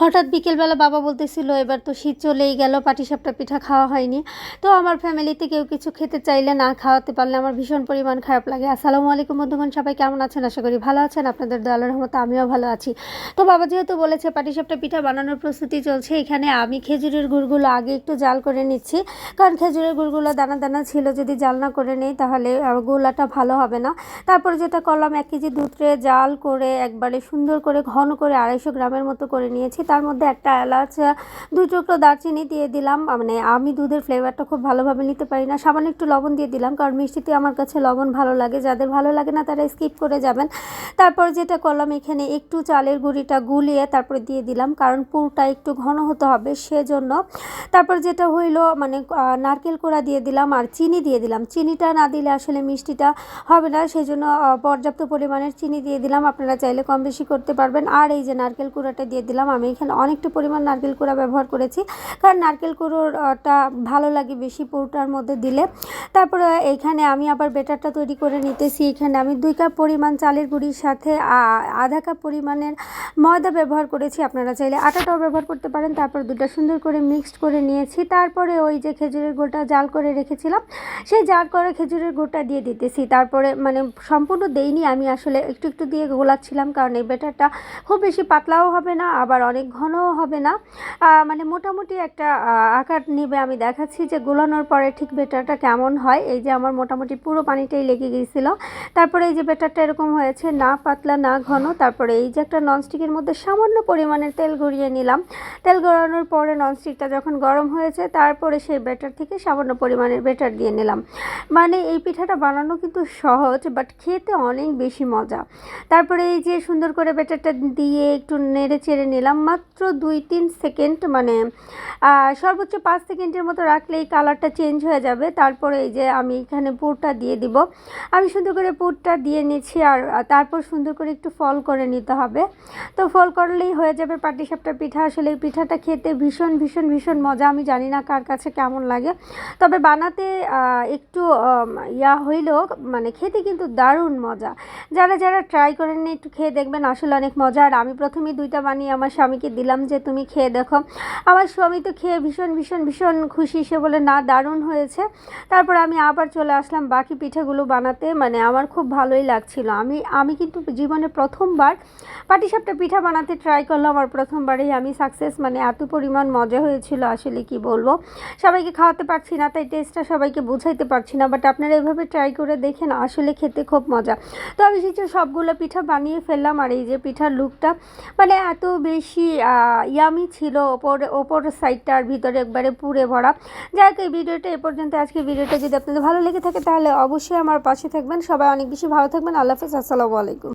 হঠাৎ বিকেলবেলা বাবা বলতেছিল, এবার তো শীত চলেই গেল, পাটিসাপটা পিঠা খাওয়া হয়নি। তো আমার ফ্যামিলিতে কেউ কিছু খেতে চাইলে না খাওয়াতে পারলে আমার ভীষণ পরিমাণ খারাপ লাগে। আসসালামু আলাইকুম বন্ধুগণ, সবাই কেমন আছেন? আশা করি ভালো আছেন। আপনাদের দয়ালের রহমতে আমিও ভালো আছি। তো বাবা যেহেতু বলেছে পাটিসাপটা পিঠা বানানোর প্রস্তুতি চলছে, এখানে আমি খেজুরের গুড়গুলো আগে একটু জাল করে নিচ্ছি। কারণ খেজুরের গুড়গুলো দানা দানা ছিল, যদি জাল না করে নেই তাহলে গোলাটা ভালো হবে না। তারপরে যেটা করলাম, এক কেজি দুধে জাল করে একবারে সুন্দর করে, ঘন করে আড়াইশো গ্রামের মতো করে নিয়েছি। তার মধ্যে একটা এলাচ দুই টুকরো দারচিনি দিয়ে দিলাম। মানে আমি দুধের ফ্লেভারটা খুব ভালোভাবে নিতে পারি না। সামান্য একটু লবণ দিয়ে দিলাম, কারণ মিষ্টিতে আমার কাছে লবণ ভালো লাগে। যাদের ভালো লাগে না, তারা স্কিপ করে যাবেন। তারপর যেটা করলাম, এখানে একটু চালের গুঁড়িটা গুলিয়ে তারপরে দিয়ে দিলাম, কারণ পুরটা একটু ঘন হতে হবে সেজন্য। তারপর যেটা হইল মানে নারকেল কোড়া দিয়ে দিলাম আর চিনি দিয়ে দিলাম। চিনিটা না দিলে আসলে মিষ্টিটা হবে না সেই জন্য পর্যাপ্ত পরিমাণের চিনি দিয়ে দিলাম। আপনারা চাইলে কম বেশি করতে পারবেন। আর এই যে নারকেল কুড়াটা দিয়ে দিলাম, আমি এখানে অনেকটা পরিমাণ নারকেল কুড়া ব্যবহার করেছি। কারণ নারকেল কুড়োটা ভালো লাগে বেশি পুরোটার মধ্যে দিলে। তারপরে এখানে আমি আবার বেটারটা তৈরি করে নিতেছি। এখানে আমি দুই কাপ পরিমাণ চালের গুঁড়ির সাথে আধা কাপ পরিমাণের ময়দা ব্যবহার করেছি। আপনারা চাইলে আটাটাও ব্যবহার করতে পারেন। তারপর দুটা সুন্দর করে মিক্সড করে নিয়েছি। তারপরে ওই যে খেজুরের গোটা জাল করে রেখেছিলাম, সেই জাল করা খেজুরের গুড়টা দিয়ে দিতেছি। তারপরে মানে সম্পূর্ণ দেইনি। আমি আসলে একটু একটু দিয়ে গোলাচ্ছিলাম, কারণ এই বেটারটা খুব বেশি পাতলাও হবে না। আবার অনেক ঘনও হবে না। মানে মোটামুটি একটা আকার নেবে আমি দেখাচ্ছি যে গোলানোর পরে ঠিক বেটারটা কেমন হয়। এই যে আমার মোটামুটি পুরো পানিটাই লেগে গিয়েছিল। তারপরে এই যে বেটারটা এরকম হয়েছে, না পাতলা, না ঘন। তারপরে এই যে একটা ননস্টিকের মধ্যে সামান্য পরিমাণের তেল গড়িয়ে নিলাম। তেল গড়ানোর পরে ননস্টিকটা যখন গরম হয়েছে, তারপরে সেই বেটার থেকে সামান্য পরিমাণের বেটার দিয়ে নিলাম। মানে এই পিঠাটা বানানো কিন্তু সহজ বাট খেতে অনেক বেশি মজা। তারপরে এই যে সুন্দর করে বেটারটা দিয়ে একটু নেড়ে চেড়ে নিলাম মাত্র দুই তিন সেকেন্ড মানে সর্বোচ্চ পাঁচ সেকেন্ডের মতো রাখলে এই কালারটা চেঞ্জ হয়ে যাবে। তারপরে এই যে আমি এখানে পুরটা দিয়ে দিব। আমি সুন্দর করে পুরটা দিয়ে নিচ্ছি আর তারপর সুন্দর করে একটু ফল করে নিতে হবে। তো ফল করলেই হয়ে যাবে পাটিসাপটা পিঠা। আসলে এই পিঠাটা খেতে ভীষণ ভীষণ ভীষণ মজা। আমি জানি না কার কাছে কেমন লাগে। তবে বানাতে একটু ইয়া হইলেও মানে খেতে কিন্তু দারুণ মজা। যারা যারা ট্রাই করেন একটু খেয়ে দেখবেন। আসলে অনেক মজা। আর আমি প্রথমেই দুইটা বানিয়ে আমার স্বামীকে দিলাম যে তুমি খেয়ে দেখো। আমার স্বামী তো খেয়ে ভীষণ ভীষণ ভীষণ খুশি। সে বলে, না, দারুণ হয়েছে। তারপর আমি আবার চলে আসলাম বাকি পিঠাগুলো বানাতে। মানে আমার খুব ভালোই লাগছিল। আমি আমি কিন্তু জীবনে প্রথমবার পাটিসাপটা পিঠা বানাতে ট্রাই করলাম। আর প্রথমবারেই আমি সাকসেস মানে এত পরিমাণ মজা হয়েছিল, আসলে কি বলব? সবাইকে খাওয়াতে পারছি না, তাই টেস্টটা সবাইকে বোঝাইতে পারছি না। বাট আপনারা এভাবে ট্রাই করে দেখেন, আসলে খেতে খুব মজা। তো আমি সেই সবগুলো পিঠা বানিয়ে ফেললাম, আর এই যে পিঠার লুকটা মানে এত বেশি ইয়ামি ছিল ওপর ওপর সাইডটার ভিতরে একবারে পুরে ভরা। যাই হোক, এই ভিডিওটা এ পর্যন্ত। আজকে ভিডিওটা যদি আপনাদের ভালো লেগে থাকে, তাহলে অবশ্যই আমার পাশে থাকবেন। সবাই অনেক বেশি ভালো থাকবেন। আল্লাহ হাফিজ। আসসালামু আলাইকুম।